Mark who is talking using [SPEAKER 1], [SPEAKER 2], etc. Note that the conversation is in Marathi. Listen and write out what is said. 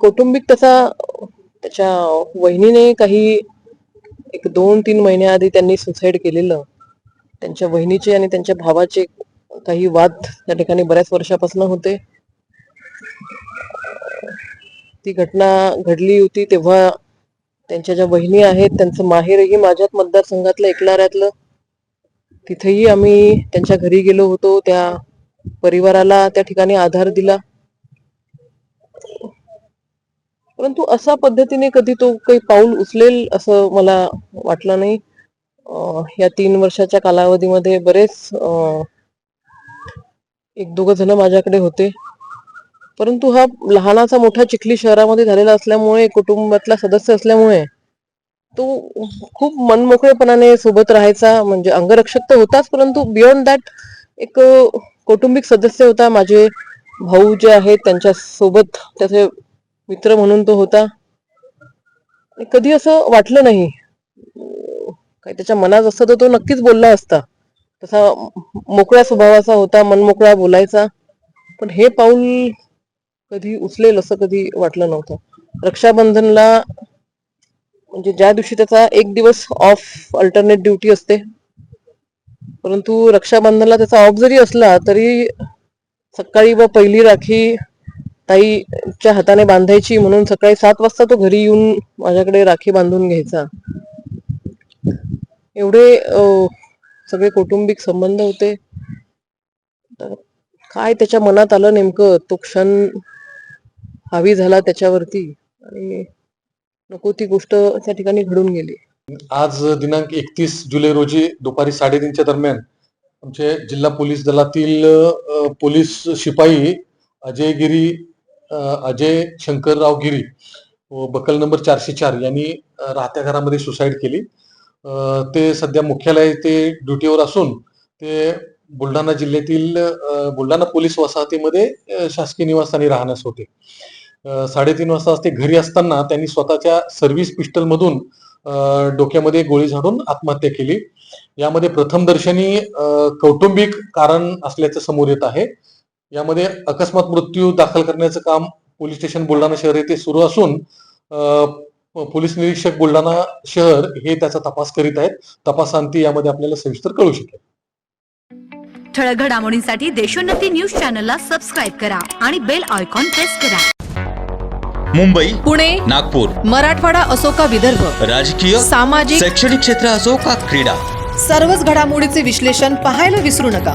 [SPEAKER 1] कौटुंबिक तसा त्याच्या वहिनीने काही एक दोन तीन महिन्याआधी त्यांनी सुसाईड केलेलं. त्यांच्या वहिनीचे आणि त्यांच्या भावाचे काही वाद त्या ठिकाणी बऱ्याच वर्षापासून होते. ती घटना घडली होती तेव्हा त्यांच्या ज्या वहिनी आहेत त्यांचं माहेरही माझ्याच मतदारसंघातलं एकलाऱ्यातलं. तिथेही आम्ही त्यांच्या घरी गेलो होतो त्या परिवाराला त्या ठिकाणी आधार दिला. परंतु अशा पद्धतीने कधी तो काही पाऊल उचलेल असं मला वाटलं नाही. या तीन वर्षाच्या कालावधीमध्ये बरेच एक दोघ जण माझ्याकडे होते. परंतु हा लहानाचा मोठा चिखली शहरामध्ये झालेला असल्यामुळे कुटुंबातला सदस्य असल्यामुळे तो खूप मनमोकळेपणाने सोबत राहायचा म्हणजे अंगरक्षक तर होताच परंतु बियॉन्ड दॅट एक कौटुंबिक सदस्य होता. माझे भाऊ जे आहेत त्यांच्यासोबत त्याचे मित्र म्हणून तो होता. आणि कधी असं वाटलं नाही. काही त्याच्या मनात असतं तर तो नक्कीच बोलला असता. तसा मोकळ्या स्वभावाचा होता मनमोकळा बोलायचा. पण हे पाऊल कधी उचलेल असं कधी वाटलं नव्हतं. रक्षाबंधनला म्हणजे ज्या दिवशी त्याचा एक दिवस ऑफ अल्टरनेट ड्युटी असते परंतु रक्षाबंधनला त्याचा ऑफ जरी असला तरी सकाळी व पहिली राखी ताईच्या हाताने बांधायची म्हणून सकाळी सात वाजता तो घरी येऊन माझ्याकडे राखी बांधून घ्यायचा. एवढे सगळे कौटुंबिक संबंध होते. काय त्याच्या मनात आलं नेमकं? तो क्षण हावी झाला त्याच्यावरती आणि नको ती गोष्ट त्या ठिकाणी घडून गेली.
[SPEAKER 2] आज दिनांक एकतीस जुलै रोजी दुपारी साडेतीनच्या दरम्यान आमचे जिल्हा पोलीस दलातील पोलीस शिपाई अजय गिरी अजय शंकरराव गिरी बकल नंबर चारशे चार यांनी राहत्या घरामध्ये सुसाईड केली. ते सध्या मुख्यालय ते ड्युटीवर असून ते बुलढाणा जिल्ह्यातील बुलढाणा पोलीस वसाहतीमध्ये शासकीय निवासस्थानी राहण्यास होते. साडेतीन वाजता ते घरी असताना त्यांनी स्वतःच्या सर्व्हिस पिस्टलमधून डोक्यामध्ये गोळी झाडून आत्महत्या केली. यामध्ये प्रथमदर्शनी कौटुंबिक कारण असल्याचं समोर येत आहे. यामध्ये अकस्मात मृत्यू दाखल करण्याचं काम पोलीस स्टेशन बुलढाणा शहर येथे सुरू असून पोलीस निरीक्षक बुलढाणा शहर हे त्याचा तपास करीत आहेत. तपासांती यामध्ये आपल्याला सविस्तर कळू शकेल.
[SPEAKER 3] ठळक घडामोडींसाठी देशोन्नती न्यूज चॅनलला सबस्क्राईब करा आणि बेल आयकॉन प्रेस करा.
[SPEAKER 4] मुंबई
[SPEAKER 5] पुणे
[SPEAKER 4] नागपूर
[SPEAKER 5] मराठवाडा असो का विदर्भ
[SPEAKER 4] राजकीय
[SPEAKER 5] सामाजिक
[SPEAKER 4] शैक्षणिक क्षेत्र असो का क्रीडा
[SPEAKER 5] सर्वच घडामोडीचे विश्लेषण पाहायला विसरू नका.